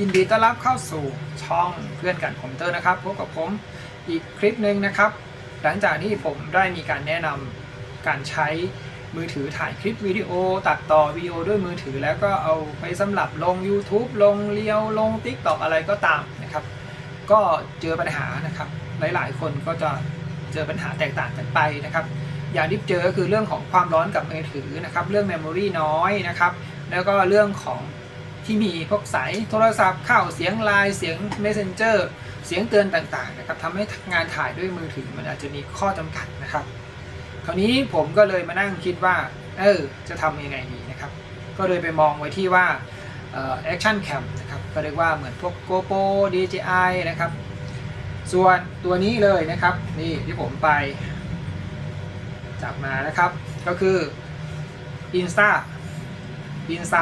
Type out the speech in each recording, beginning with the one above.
ยินดีต้อนรับเข้าสู่ช่องเพื่อนกันคอมพิวเตอร์นะครับพบกับผมอีกคลิปหนึ่งนะครับ หลังจากที่ผมได้มีการแนะนำการใช้มือถือถ่ายคลิปวิดีโอ ตัดต่อวิดีโอด้วยมือถือ แล้วก็เอาไปสำหรับลง YouTube ลงเรียวลง t ิ k t o k อะไรก็ตามนะครับ ก็เจอปัญหานะครับ หลายๆ คนก็จะเจอปัญหาแตกต่างกันไปนะครับ อย่างที่เจอก็คือเรื่องของความร้อนกับมือถือนะครับ เรื่องเมมโมรีน้อยนะครับ แล้วก็เรื่องของ ที่มีพวกสายโทรศัพท์เข้าเสียงไลน์เสียง Messenger เสียงเตือนต่างๆนะครับทำให้งานถ่ายด้วยมือถือมันอาจจะมีข้อจำกัดนะครับ คราวนี้ผมก็เลยมานั่งคิดว่า เออจะทำยังไงดีนะครับ ก็เลยไปมองไว้ที่ว่าเอ่อ action cam นะครับก็เรียกว่าเหมือนพวก GoPro DJI นะครับ ส่วนตัวนี้เลยนะครับ นี่ที่ผมไปจับมานะครับ ก็คือ Insta Insta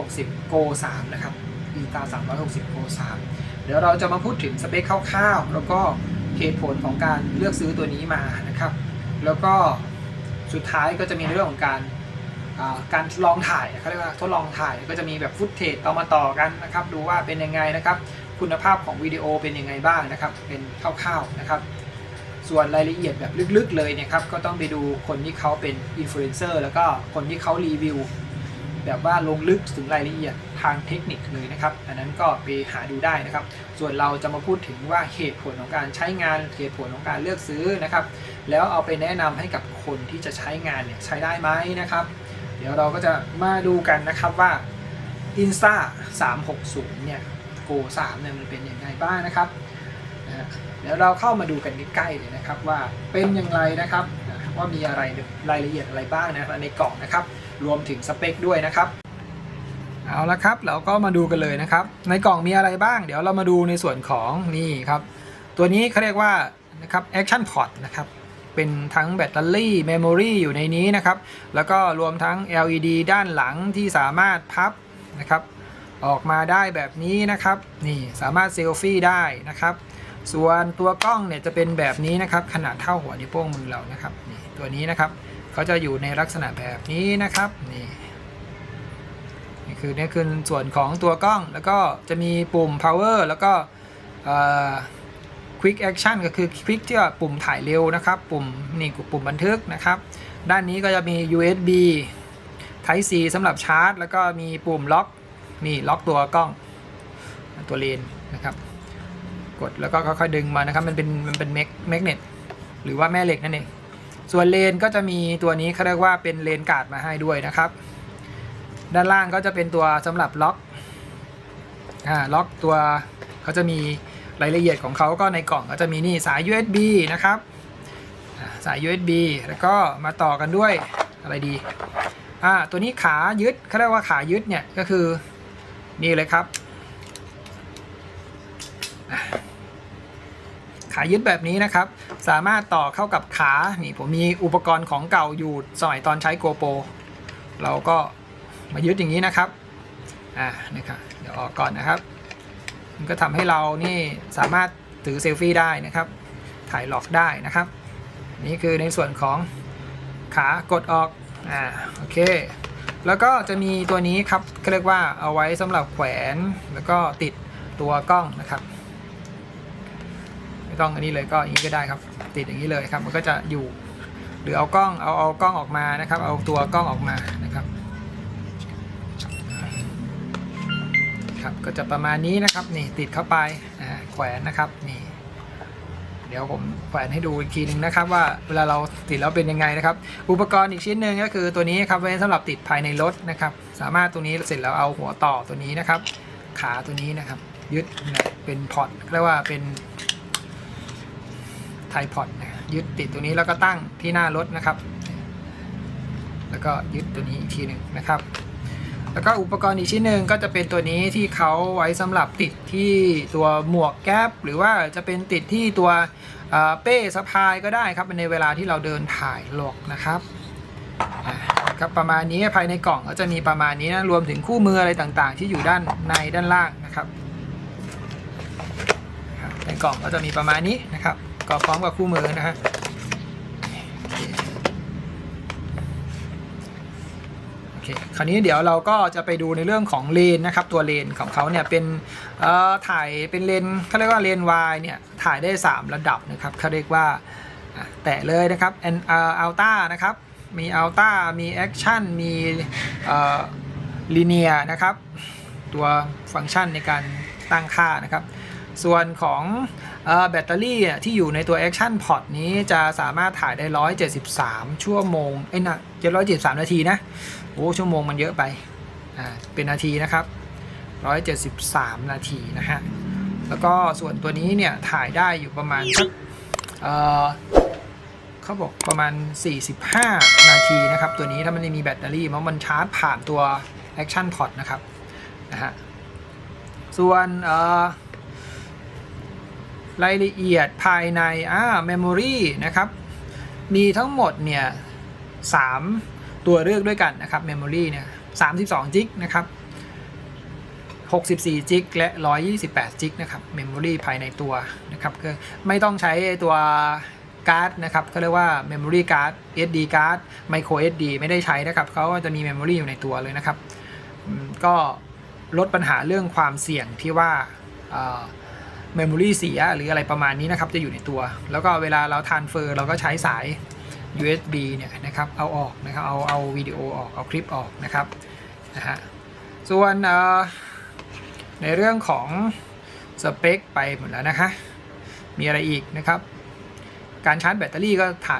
360 Go 3 นะครับ Insta 360 Go 3 เดี๋ยวเราจะมาพูดถึงสเปคคร่าวๆ แล้วก็เหตุผลของการเลือกซื้อตัวนี้มานะครับ แล้วก็สุดท้ายก็จะมีเรื่องของการการลองถ่ายเขาเรียกว่าทดลองถ่ายก็จะมีแบบฟุตเทจเอามาต่อกันนะครับ ดูว่าเป็นยังไงนะครับ คุณภาพของวิดีโอเป็นยังไงบ้างนะครับ เป็นคร่าวๆนะครับ ส่วนรายละเอียดแบบลึกๆเลยเนี่ยครับ ก็ต้องไปดูคนที่เขาเป็นอินฟลูเอนเซอร์แล้วก็คนที่เขารีวิว แบบว่าลงลึกถึงรายละเอียดทางเทคนิคเลยนะครับ อันนั้นก็ไปหาดูได้นะครับ ส่วนเราจะมาพูดถึงว่าเหตุผลของการใช้งานเหตุผลของการเลือกซื้อนะครับ แล้วเอาไปแนะนำให้กับคนที่จะใช้งานเนี่ยใช้ได้ไหมนะครับ เดี๋ยวเราก็จะมาดูกันนะครับว่า Insta 360 เนี่ย Go 3เนี่ยมันเป็นยังไงบ้างนะครับนะเดี๋ยวเราเข้ามาดูกันใกล้ๆเลยนะครับว่าเป็นอย่างไรนะครับว่ามีอะไรรายละเอียดอะไรบ้างนะในกล่องนะครับ รวมถึงสเปคด้วยนะครับ เอาละครับ เราก็มาดูกันเลยนะครับ ในกล่องมีอะไรบ้าง เดี๋ยวเรามาดูในส่วนของนี่ครับ ตัวนี้เขาเรียกว่านะครับ Action Port นะครับเป็นทั้งแบตเตอรี่เมมโมรีอยู่ในนี้นะครับ แล้วก็รวมทั้ง LED ด้านหลังที่สามารถพับนะครับ ออกมาได้แบบนี้นะครับ นี่สามารถเซลฟี่ได้นะครับ ส่วนตัวกล้องเนี่ยจะเป็นแบบนี้นะครับ ขนาดเท่าหัวนิ้วโป้งมือเรานะครับนี่ตัวนี้นะครับ เขาจะอยู่ในลักษณะแบบนี้นะครับนี่นี่คือนี่คือส่วนของตัวกล้อง แล้วก็จะมีปุ่ม power แล้วก็ quick action ก็คือ quick ที่ว่าปุ่มถ่ายเร็วนะครับ ปุ่มนี่ปุ่มบันทึกนะครับ ด้านนี้ก็จะมี USB Type C สำหรับชาร์จ แล้วก็มีปุ่มล็อกนี่ล็อกตัวกล้องตัวเลนนะครับกดแล้วก็ค่อยๆดึงมานะครับ มันเป็นมันเป็นแมกแมกเนตหรือว่าแม่เหล็กนั่นเอง ส่วนเลนก็จะมีตัวนี้เขาเรียกว่าเป็นเลนการ์ดมาให้ด้วยนะครับ ด้านล่างก็จะเป็นตัวสำหรับล็อกอ่าล็อกตัวเขาจะมีรายละเอียดของเขาก็ในกล่องก็จะมีนี่สาย USB นะครับสาย USB แล้วก็มาต่อกันด้วยอะไรดีอ่าตัวนี้ขายึดเขาเรียกว่าขายึดเนี่ยก็คือนี่เลยครับ ขายึดแบบนี้นะครับ สามารถต่อเข้ากับขา นี่ผมมีอุปกรณ์ของเก่าอยู่สมัยตอนใช้ GoPro เราก็มายึดอย่างนี้นะครับ อ่านี่ครับ เดี๋ยวออกก่อนนะครับ มันก็ทำให้เรานี่สามารถถือเซลฟี่ได้นะครับ ถ่ายหลอกได้นะครับ นี่คือในส่วนของขากดออก อ่า โอเค แล้วก็จะมีตัวนี้ครับเขาเรียกว่าเอาไว้สำหรับแขวนแล้วก็ติดตัวกล้องนะครับ ไม่ต้องอันนี้เลยก็อย่างนี้ก็ได้ครับ ติดอย่างนี้เลยครับ มันก็จะอยู่ หรือเอากล้องเอาเอากล้องออกมานะครับ เอาตัวกล้องออกมานะครับครับก็จะประมาณนี้นะครับนี่ติดเข้าไปแขวนนะครับนี่เดี๋ยวผมแขวนให้ดูอีกทีหนึ่งนะครับ ว่าเวลาเราติดแล้วเป็นยังไงนะครับ อุปกรณ์อีกชิ้นหนึ่งก็คือตัวนี้ครับไว้สำหรับติดภายในรถนะครับ สามารถตัวนี้เสร็จแล้วเอาหัวต่อตัวนี้นะครับ ขาตัวนี้นะครับ ยึดเป็นพอร์ตเรียกว่าเป็น ไทพอดยึดติดตัวนี้แล้วก็ตั้งที่หน้ารถนะครับ แล้วก็ยึดตัวนี้อีกทีหนึ่งนะครับ แล้วก็อุปกรณ์อีกชิ้นหนึ่งก็จะเป็นตัวนี้ที่เขาไว้สำหรับติดที่ตัวหมวกแก๊ปหรือว่าจะเป็นติดที่ตัวเป้สะพายก็ได้ครับในเวลาที่เราเดินถ่ายหลอกนะครับครับประมาณนี้ภายในกล่องก็จะมีประมาณนี้นะรวมถึงคู่มืออะไรต่างๆ ที่อยู่ด้านในด้านล่างนะครับในกล่องก็จะมีประมาณนี้นะครับ ก็พร้อมกับคู่มือนะฮะโอเคโอเคราวนี้เดี๋ยวเราก็จะไปดูในเรื่องของเลนนะครับตัวเลนของเขาเนี่ยเป็นเอ่อถ่ายเป็นเลนเขาเรียกว่าเลน Y เนี่ยถ่ายได้ 3 ระดับนะครับเขาเรียกว่าแตะเลยนะครับแอนอัลต้านะครับมีอัลต้ามีแอคชั่นมีเอ่อลีเนียนะครับตัวฟังก์ชันในการตั้งค่านะครับ ส่วนของอแบตเตอรี่ที่อยู่ในตัว Action Pod นี้จะสามารถถ่ายได้ 173 ชั่วโมงเอ้ยนะจะ173 นาทีนะ โอ้ชั่วโมงมันเยอะไป อ่า เป็นนาทีนะครับ 173 นาทีนะฮะ แล้วก็ส่วนตัวนี้เนี่ย ถ่ายได้อยู่ประมาณสักเออเขาบอกประมาณ 45 นาทีนะครับ ตัวนี้ถ้ามันไม่มีแบตเตอรี่เพราะมันชาร์จผ่านตัว Action Pod นะครับ นะฮะ ส่วนเอ่อ รายละเอียดภายในอ่า memory นะครับ มีทั้งหมดเนี่ย3ตัวเลือกด้วยกันนะครับ memory เนี่ย32จิกนะครับ64จิกและ 128จิกนะครับ memory ภายในตัวนะครับก็ไม่ต้องใช้ตัวการ์ดนะครับเขาเรียกว่า memory card SD card micro SD ไม่ได้ใช้นะครับเขาจะมี memory อยู่ในตัวเลยนะครับ ก็ลดปัญหาเรื่องความเสี่ยงที่ว่า เมมโมรีเสียหรืออะไรประมาณนี้นะครับจะอยู่ในตัว แล้วก็เวลาเราทานเฟอร์เราก็ใช้สาย USB เนี่ยนะครับเอาออกนะครับเอาเอาวิดีโอออกเอาคลิปออกนะครับนะฮะส่วนในเรื่องของสเปคไปหมดแล้วนะคะมีอะไรอีกนะครับ การชาร์จแบตเตอรี่ก็ถ่า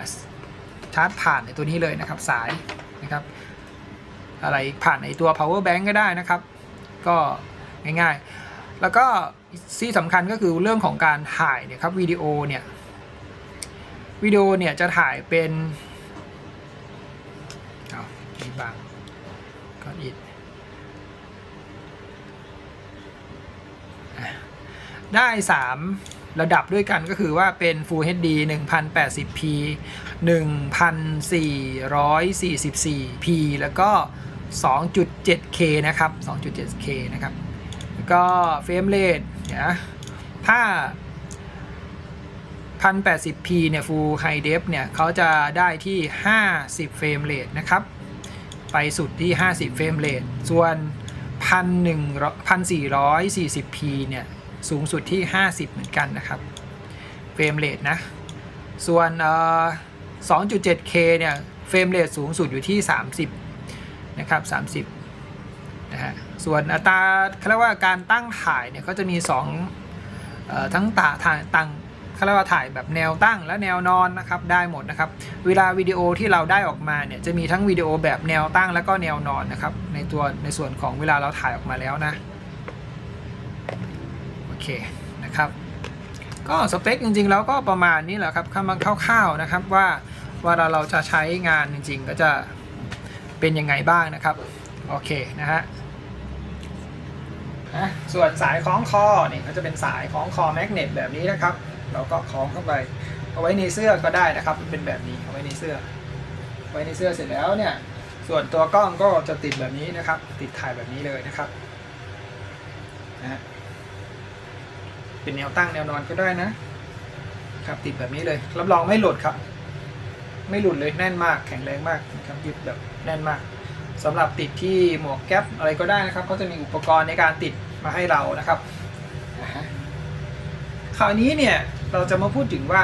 ชาร์จผ่านในตัวนี้เลยนะครับสายนะครับอะไรผ่านในตัว power bank ก็ได้นะครับ ก็ง่ายๆ แล้วก็ที่สำคัญก็คือเรื่องของการถ่ายเนี่ยครับวิดีโอเนี่ยวิดีโอเนี่ยจะถ่ายเป็นเอาอีบางก็อีกอะได้ 3 ระดับด้วยกันก็คือว่าเป็น Full HD 1080p 1444p แล้วก็ 2.7k นะครับ 2.7k นะครับ ก็เฟรมเรทนะถ้า 1080p เนี่ย Full High Def เนี่ยเขาจะได้ที่ 50 เฟรมเรทนะครับ ไปสุดที่ 50 เฟรมเรทส่วน 1440p เนี่ย สูงสุดที่ 50 เหมือนกันนะครับ เฟรมเรทนะ ส่วนเอ่อ 2.7k เนี่ย เฟรมเรทสูงสุดอยู่ที่ 30 นะครับ 30 นะฮะ ส่วนอัตราเขาเรียกว่าการตั้งถ่ายเนี่ยก็จะมี2อทั้งตาถ่ายตั้งเขาเรียกว่าถ่ายแบบแนวตั้งและแนวนอนนะครับได้หมดนะครับ เวลาวิดีโอที่เราได้ออกมาเนี่ยจะมีทั้งวิดีโอแบบแนวตั้งแล้วก็แนวนอนนะครับในตัวในส่วนของเวลาเราถ่ายออกมาแล้วนะโอเคนะครับก็สเปคจริงๆแล้วก็ประมาณนี้แหละครับคำมันคร่าวๆนะครับว่าว่าเราเราจะใช้งานจริง ๆ ก็จะเป็นยังไงบ้างนะครับโอเคนะฮะ นะส่วนสายคล้องคอนี่ก็จะเป็นสายคล้องคอแมกเนตแบบนี้นะครับ เราก็คล้องเข้าไปเอาไว้ในเสื้อก็ได้นะครับเป็นแบบนี้เอาไว้ในเสื้อ ไว้ในเสื้อเสร็จแล้วเนี่ยส่วนตัวกล้องก็จะติดแบบนี้นะครับ ติดถ่ายแบบนี้เลยนะครับนะฮะเป็นแนวตั้งแนวนอนก็ได้นะครับติดแบบนี้เลยรับรองไม่หลุดครับ ไม่หลุดเลยแน่นมากแข็งแรงมากนะครับยึดแบบแน่นมาก สำหรับติดที่หมวกแก๊ปอะไรก็ได้นะครับเขาจะมีอุปกรณ์ในการติดมาให้เรานะครับนะฮะคราวนี้เนี่ยเราจะมาพูดถึงว่า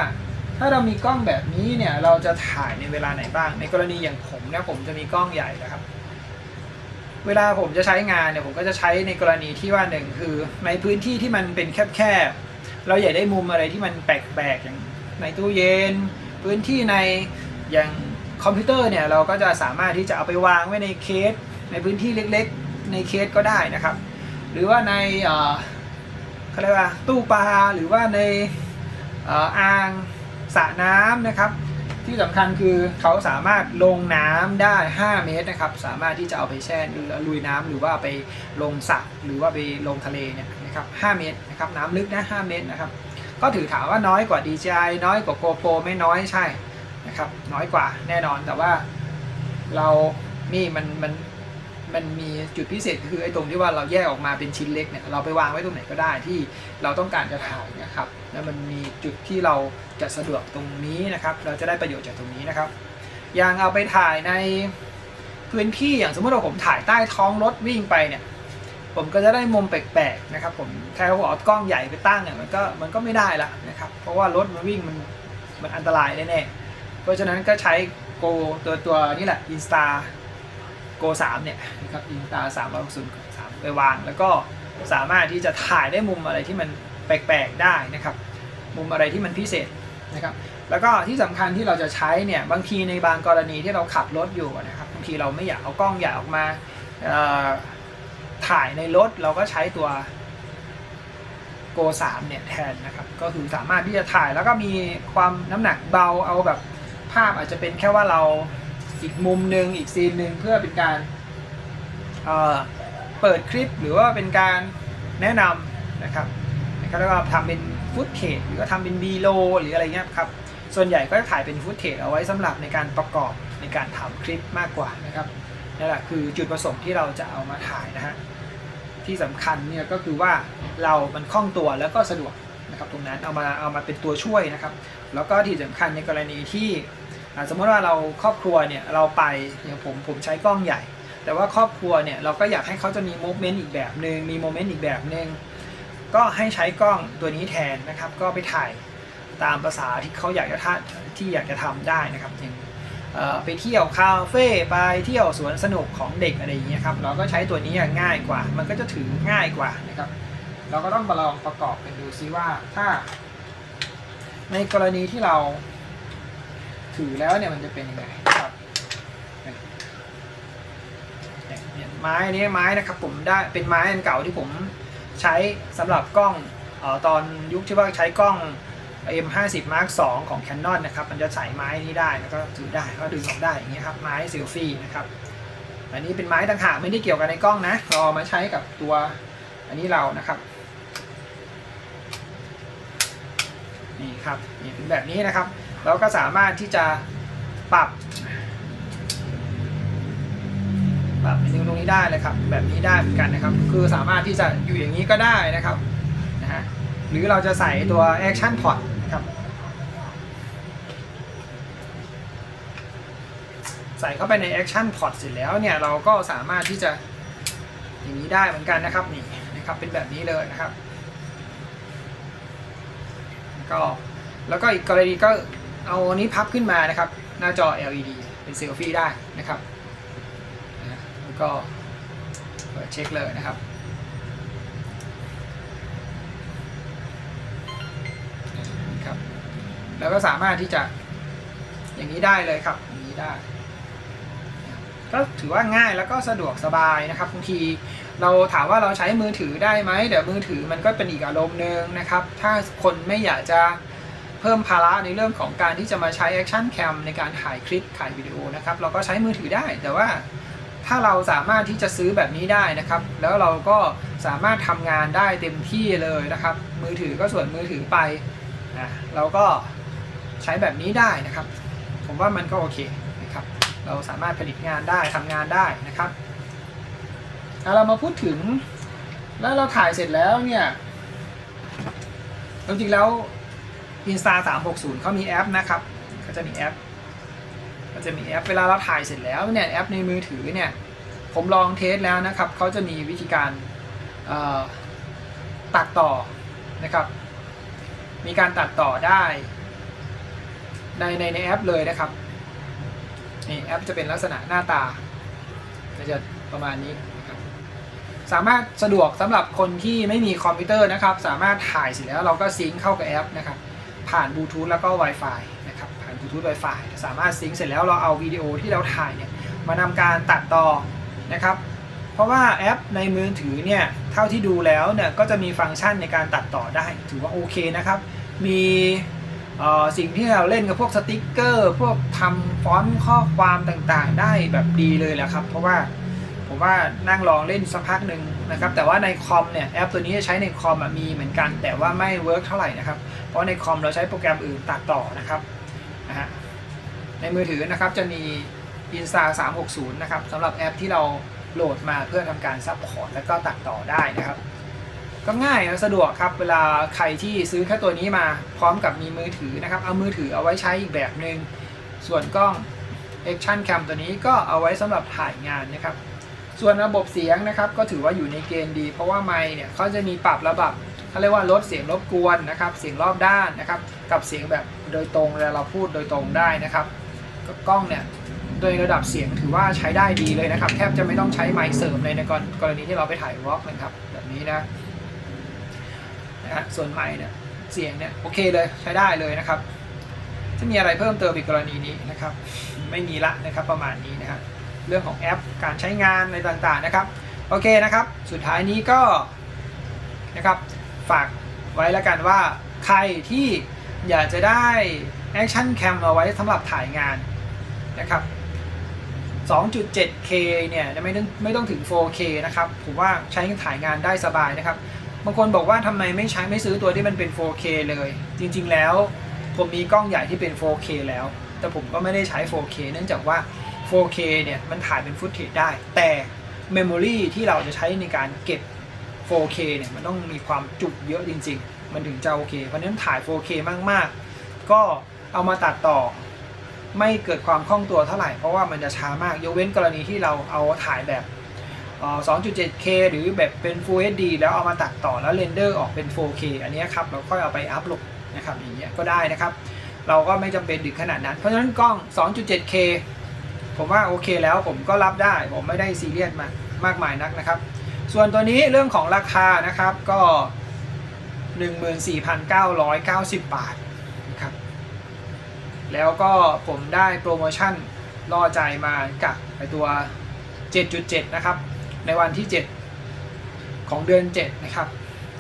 ถ้าเรามีกล้องแบบนี้เนี่ยเราจะถ่ายในเวลาไหนบ้าง ในกรณีอย่างผมเนี่ยผมจะมีกล้องใหญ่นะครับ เวลาผมจะใช้งานเนี่ยผมก็จะใช้ในกรณีที่ว่าหนึ่งคือ ในพื้นที่ที่มันเป็นแคบๆเราอยากได้มุมอะไรที่มันแปลกๆอย่างในตู้เย็น พื้นที่ในอย่าง คอมพิวเตอร์เนี่ยเราก็จะสามารถที่จะเอาไปวางไว้ในเคส ในพื้นที่เล็กๆ ในเคสก็ได้นะครับ หรือว่าในเอ่อเขาเรียกว่าตู้ปลาหรือว่าในอ่ออ่างสระน้ำนะครับ ที่สำคัญคือเขาสามารถลงน้ำได้ 5 เมตรนะครับ สามารถที่จะเอาไปแช่ลุยน้ำหรือว่าไปลงสระหรือว่าไปลงทะเลเนี่ยนะครับ 5 เมตรนะครับน้ำลึกนะ 5 เมตรนะครับ ก็ถือถามว่าน้อยกว่า DJI น้อยกว่า GoPro ไม่น้อยใช่ นะครับน้อยกว่าแน่นอนแต่ว่าเรานี่มันมันมันมีจุดพิเศษคือไอ้ตรงที่ว่าเราแยกออกมาเป็นชิ้นเล็กเนี่ยเราไปวางไว้ตรงไหนก็ได้ที่เราต้องการจะถ่ายนะครับแล้วมันมีจุดที่เราจะสะดวกตรงนี้นะครับ เราจะได้ประโยชน์จากตรงนี้นะครับ อย่างเอาไปถ่ายในพื้นที่อย่างสมมติว่าผมถ่ายใต้ท้องรถวิ่งไปเนี่ย ผมก็จะได้มุมแปลกๆนะครับ ผมแทนว่าเอากล้องใหญ่ไปตั้งเนี่ยมันก็มันก็ไม่ได้ละนะครับ เพราะว่ารถมันวิ่งมันมันอันตรายแน่ๆ ราะฉะนั้นก็ใช้โกตัวตัวนี่แหละ Insta Go 3เนี่ยนะครับ Insta 3 6 0 3ไปวาง แล้วก็สามารถที่จะถ่ายได้มุมอะไรที่มันแปลกๆได้นะครับ มุมอะไรที่มันพิเศษนะครับแล้วก็ที่สำคัญที่เราจะใช้เนี่ยบางทีในบางกรณีที่เราขับรถอยู่นะครับบางทีเราไม่อยากเอากล้องใหญ่ออกมาถ่ายในรถเราก็ใช้ตัว Go 3เนี่ยแทนนะครับ ก็คือสามารถที่จะถ่ายแล้วก็มีความน้ำหนักเบาเอาแบบ ภาพอาจจะเป็นแค่ว่าเราอีกมุมหนึ่งอีกซีนหนึ่งเพื่อเป็นการเเปิดคลิปหรือว่าเป็นการแนะนำนะครับแล้วก็ทำเป็นฟุตเทจหรือว่าทำเป็นบีโลหรืออะไรเงี้ยครับส่วนใหญ่ก็จะถ่ายเป็นฟุตเทจเอาไว้สำหรับในการประกอบในการทำคลิปมากกว่านะครับนั่นแหละคือจุดประสงค์ที่เราจะเอามาถ่ายนะฮะที่สำคัญเนี่ยก็คือว่าเรามันคล่องตัวแล้วก็สะดวกนะครับตรงนั้นเอามาเอามาเป็นตัวช่วยนะครับ แล้วก็ที่สำคัญในกรณีที่ สมมติว่าเราครอบครัวเนี่ยเราไปอย่างผมผมใช้กล้องใหญ่ แต่ว่าครอบครัวเนี่ยเราก็อยากให้เขาจะมีโมเมนต์อีกแบบหนึ่งมีโมเมนต์อีกแบบหนึ่งก็ให้ใช้กล้องตัวนี้แทนนะครับ ก็ไปถ่ายตามภาษาที่เขาอยากจะท่าที่อยากจะทำได้นะครับอย่างไปเที่ยวคาเฟ่ไปเที่ยวสวนสนุกของเด็กอะไรอย่างเงี้ยครับเราก็ใช้ตัวนี้ง่ายกว่า มันก็จะถือง่ายกว่านะครับ เราก็ต้องมาลองประกอบกันดูซิว่าถ้า ในกรณีที่เรา ถือแล้วเนี่ยมันจะเป็นยังไงครับเนี่ยไม้นี้ไม้นะครับผมได้เป็นไม้อันเก่าที่ผมใช้สำหรับกล้องออตอนยุคที่ว่าใช้กล้อง M50 Mark 2ของ Canon นะครับ มันจะใส่ไม้นี้ได้แล้วก็ถือได้ก็ดึงออกได้อย่างเงี้ยครับไม้เซลฟี่นะครับอันนี้เป็นไม้ต่างหากไม่ได้เกี่ยวกันในกล้องนะเราเอามาใช้กับตัวอันนี้เรานะครับนี่ครับนี่เป็นแบบนี้นะครับ เราก็สามารถที่จะปรับ ปรับในตรงนี้ได้เลยครับ แบบนี้ได้เหมือนกันนะครับ คือสามารถที่จะอยู่อย่างนี้ก็ได้นะครับนะฮะหรือเราจะใส่ตัว Action Pot นะครับ ใส่เข้าไปใน Action Pot เสร็จแล้วเนี่ยเราก็สามารถที่จะอย่างนี้ได้เหมือนกันนะครับนี่นะครับเป็นแบบนี้เลยนะครับ ก็แล้วก็อีกกรณีก็ เอาอันนี้พับขึ้นมานะครับ หน้าจอ LED เป็นเซลฟี่ได้นะครับแล้วก็เปิดเช็คเลยนะครับครับ แล้วก็สามารถที่จะอย่างนี้ได้เลยครับอย่างนี้ได้ก็ถือว่าง่ายแล้วก็สะดวกสบายนะครับบางทีเราถามว่าเราใช้มือถือได้ไหมเดี๋ยวมือถือมันก็เป็นอีกอารมณ์หนึ่งนะครับ ถ้าคนไม่อยากจะ เพิ่มภาระในเรื่องของการที่จะมาใช้ Action Cam ในการถ่ายคลิปถ่ายวิดีโอนะครับ เราก็ใช้มือถือได้ แต่ว่าถ้าเราสามารถที่จะซื้อแบบนี้ได้นะครับ แล้วเราก็สามารถทำงานได้เต็มที่เลยนะครับ มือถือก็ส่วนมือถือไปอะเราก็ใช้แบบนี้ได้นะครับ ผมว่ามันก็โอเคนะครับ เราสามารถผลิตงานได้ทำงานได้นะครับเอาเรามาพูดถึงแล้วเราถ่ายเสร็จแล้วเนี่ยจริงๆแล้ว Insta 360เขามีแอปนะครับเขาจะมีแอปก็จะมีแอปเวลาเราถ่ายเสร็จแล้วเนี่ยแอปในมือถือเนี่ยผมลองเทสแล้วนะครับเขาจะมีวิธีการตัดต่อนะครับ มีการตัดต่อได้ในในในแอปเลยนะครับนี่แอปจะเป็นลักษณะหน้าตาก็จะประมาณนี้นะครับสามารถสะดวกสำหรับคนที่ไม่มีคอมพิวเตอร์นะครับ สามารถถ่ายเสร็จแล้วเราก็ซิงค์เข้ากับแอปนะครับ ผ่านบลูทูธแล้วก็ Wi-Fi นะครับผ่านบลูทูธ Wi-Fi สามารถซิงค์เสร็จแล้วเราเอาวิดีโอที่เราถ่ายเนี่ยมานำการตัดต่อนะครับเพราะว่าแอปในมือถือเนี่ยเท่าที่ดูแล้วเนี่ยก็จะมีฟังก์ชันในการตัดต่อได้ ถือว่าโอเคนะครับ มีสิ่งที่เราเล่นกับพวกสติกเกอร์ พวกทำฟอนต์ข้อความต่างๆ ได้แบบดีเลยแหละครับ เพราะว่า ผมว่านั่งลองเล่นสักพักหนึ่งนะครับ แต่ว่าในคอมเนี่ยแอปตัวนี้ใช้ในคอมมีเหมือนกัน แต่ว่าไม่เวิร์กเท่าไหร่นะครับ เพราะในคอมเราใช้โปรแกรมอื่นตัดต่อนะครับนะฮะในมือถือนะครับจะมี Insta 360 นะครับสำหรับแอปที่เราโหลดมาเพื่อทำการซับพอร์ตแล้วก็ตัดต่อได้นะครับ ก็ง่ายและสะดวกครับ เวลาใครที่ซื้อแค่ตัวนี้มาพร้อมกับมีมือถือนะครับ เอามือถือเอาไว้ใช้อีกแบบหนึ่งส่วนกล้อง Action Cam ตัวนี้ก็เอาไว้สำหรับถ่ายงานนะครับ ส่วนระบบเสียงนะครับก็ถือว่าอยู่ในเกณฑ์ดี เพราะว่าไมค์เนี่ยเขาจะมีปรับระดับเขาเรียกว่าลดเสียงรบกวนนะครับเสียงรอบด้านนะครับกับเสียงแบบโดยตรงเวลาเราพูดโดยตรงได้นะครับก็กล้องเนี่ยโดยระดับเสียงถือว่าใช้ได้ดีเลยนะครับแทบจะไม่ต้องใช้ไมค์เสริมเลยในกรกรณีที่เราไปถ่ายวอล์กนะครับแบบนี้นะนะฮะส่วนไมค์เนี่ยเสียงเนี่ยโอเคเลยใช้ได้เลยนะครับจะมีอะไรเพิ่มเติมอีกกรณีนี้นะครับ ไม่มีละนะครับประมาณนี้นะครับ เรื่องของแอปการใช้งานอะไรต่างๆนะครับโอเคนะครับ สุดท้ายนี้ก็นะครับฝากไว้แล้วกันว่าใครที่อยากจะได้ Action Cam เอาไว้สำหรับถ่ายงานนะครับ 2.7K เนี่ยไม่ต้องไม่ต้องถึง 4K นะครับ ผมว่าใช้ถ่ายงานได้สบายนะครับ บางคนบอกว่าทำไมไม่ใช้ไม่ซื้อตัวที่มันเป็น 4K เลย จริง ๆ แล้วผมมีกล้องใหญ่ที่เป็น 4K แล้ว แต่ผมก็ไม่ได้ใช้ 4K เนื่องจากว่า 4K เนี่ยมันถ่ายเป็นฟุตเทจได้ แต่ Memory ที่เราจะใช้ในการเก็บ 4K เนี่ยมันต้องมีความจุเยอะจริง ๆ มันถึงจะโอเค เพราะนั้นถ่าย 4K มากๆ ก็เอามาตัดต่อ ไม่เกิดความคล่องตัวเท่าไหร่ เพราะว่ามันจะช้ามาก ยกเว้นกรณีที่เราเอาถ่ายแบบเอ่อ 2.7K หรือแบบเป็น Full HD แล้วเอามาตัดต่อแล้วเรนเดอร์ออกเป็น 4K อันนี้ครับเราค่อยเอาไปอัพโหลดนะครับอย่างเงี้ยก็ได้นะครับ เราก็ไม่จำเป็นดึกขนาดนั้น เพราะฉะนั้นกล้อง 2.7K ผมว่าโอเคแล้วผมก็รับได้ ผมไม่ได้ซีเรียสมากมากมายนักนะครับ ส่วนตัวนี้เรื่องของราคานะครับก็ 14,990 บาทนะครับแล้วก็ผมได้โปรโมชั่นล่อใจมากับไอตัว 7.7 นะครับ ในวันที่ 7 ของเดือน 7 นะครับ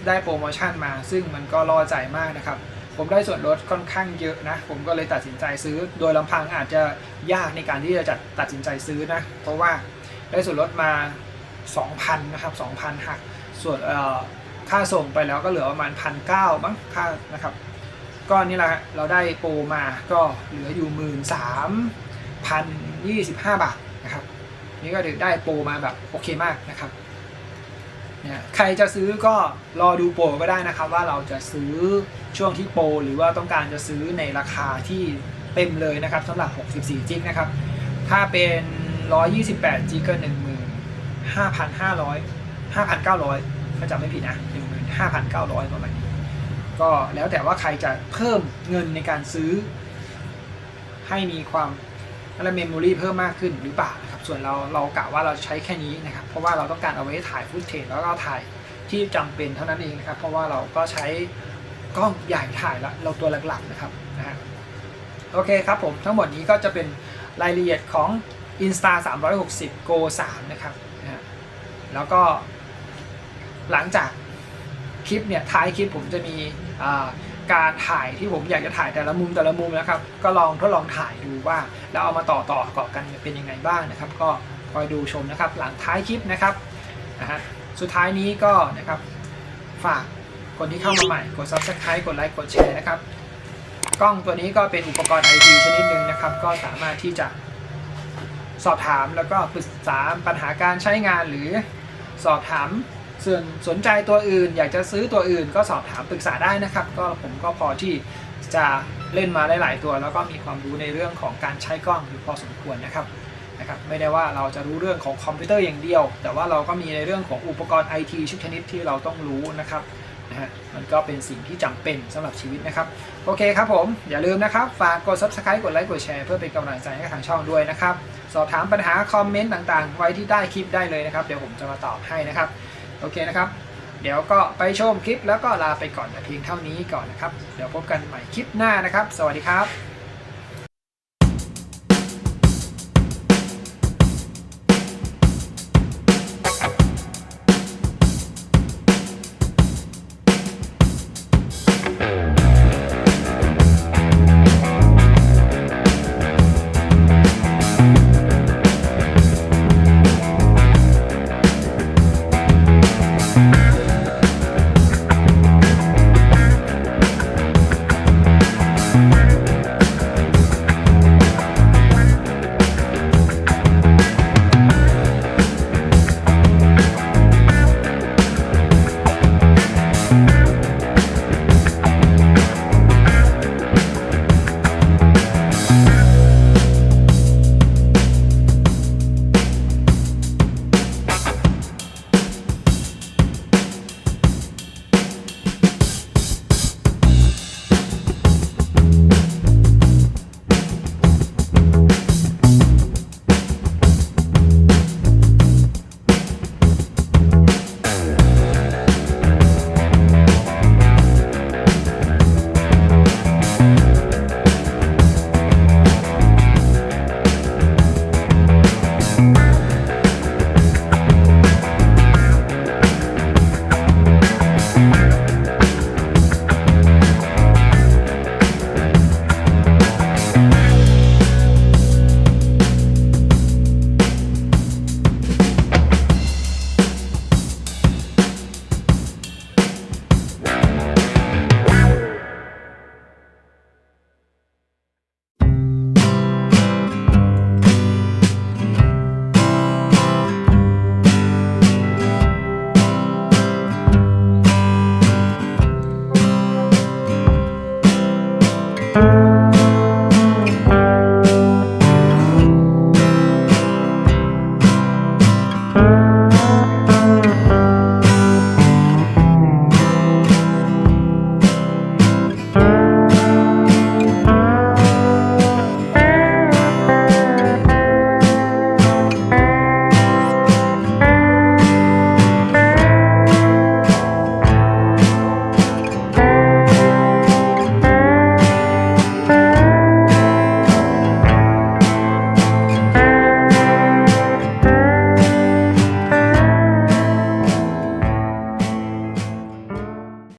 ได้โปรโมชั่นมาซึ่งมันก็ล่อใจมากนะครับ ผมได้ส่วนลดค่อนข้างเยอะนะ ผมก็เลยตัดสินใจซื้อ โดยลำพังอาจจะยากในการที่จะจัดตัดสินใจซื้อนะ เพราะว่าได้ส่วนลดมา 2,000นะครับ2,000หักส่วนค่าส่งไปแล้วก็เหลือประมาณพันเก้ามั้งค่านะครับ ก็นี่แหละเราได้โปรมาก็เหลืออยู่หมื่นสามพันยี่สิบห้าบาทนะครับ นี่ก็ถือได้โปรมาแบบโอเคมากนะครับ ใครจะซื้อก็รอดูโปรก็ได้นะครับ ว่าเราจะซื้อช่วงที่โปรหรือว่าต้องการจะซื้อในราคาที่เต็มเลยนะครับสำหรับ 64 จิกนะครับ ถ้าเป็น 128 จิกก็ 15,500 5,900 ถ้าจำไม่ผิดนะ 15,900 ประมาณนี้ ก็แล้วแต่ว่าใครจะเพิ่มเงินในการซื้อให้มีความ และเมมโมรีเพิ่มมากขึ้นหรือเปล่านะครับส่วนเราเรากะว่าเราใช้แค่นี้นะครับเพราะว่าเราต้องการเอาไว้ถ่ายฟุตเทจแล้วก็ถ่ายที่จำเป็นเท่านั้นเองนะครับเพราะว่าเราก็ใช้กล้องใหญ่ถ่ายละเราตัวหลักๆนะครับนะฮะโอเคครับผมทั้งหมดนี้ก็จะเป็นรายละเอียดของ Insta 360 Go 3 นะครับนะฮะแล้วก็หลังจากคลิปเนี่ยท้ายคลิปผมจะมีอ่า การถ่ายที่ผมอยากจะถ่ายแต่ละมุมแต่ละมุมนะครับ ก็ลองทดลองถ่ายดูว่า แล้วเอามาต่อต่อประกอบกันเป็นยังไงบ้างนะครับ ก็คอยดูชมนะครับ หลังท้ายคลิปนะครับนะฮะสุดท้ายนี้ก็นะครับฝากคนที่เข้ามาใหม่กด subscribe กดไลค์กดแชร์นะครับกล้องตัวนี้ก็เป็นอุปกรณ์ไอทีชนิดหนึ่งนะครับ ก็สามารถที่จะสอบถามแล้วก็ปรึกษาปัญหาการใช้งานหรือสอบถาม ส่วนสนใจตัวอื่น อยากจะซื้อตัวอื่นก็สอบถามปรึกษาได้นะครับ ก็ผมก็พอที่จะเล่นมาหลาย ๆ ตัว แล้วก็มีความรู้ในเรื่องของการใช้กล้องอยู่พอสมควรนะครับนะครับ ไม่ได้ว่าเราจะรู้เรื่องของคอมพิวเตอร์อย่างเดียว แต่ว่าเราก็มีในเรื่องของอุปกรณ์ไอทีชุกชนิดที่เราต้องรู้นะครับนะฮะมันก็เป็นสิ่งที่จำเป็นสำหรับชีวิตนะครับ โอเคครับผม อย่าลืมนะครับ ฝากกด subscribe กดไลค์กดแชร์เพื่อเป็นกำลังใจให้ทางช่องด้วยนะครับ สอบถามปัญหาคอมเมนต์ต่าง ๆ ไว้ที่ใต้คลิปได้เลยนะครับ เดี๋ยวผมจะมาตอบให้นะครับ โอเคนะครับ เดี๋ยวก็ไปชมคลิปแล้วก็ลาไปก่อนแต่เพียงเท่านี้ก่อนนะครับ เดี๋ยวพบกันใหม่คลิปหน้านะครับ สวัสดีครับ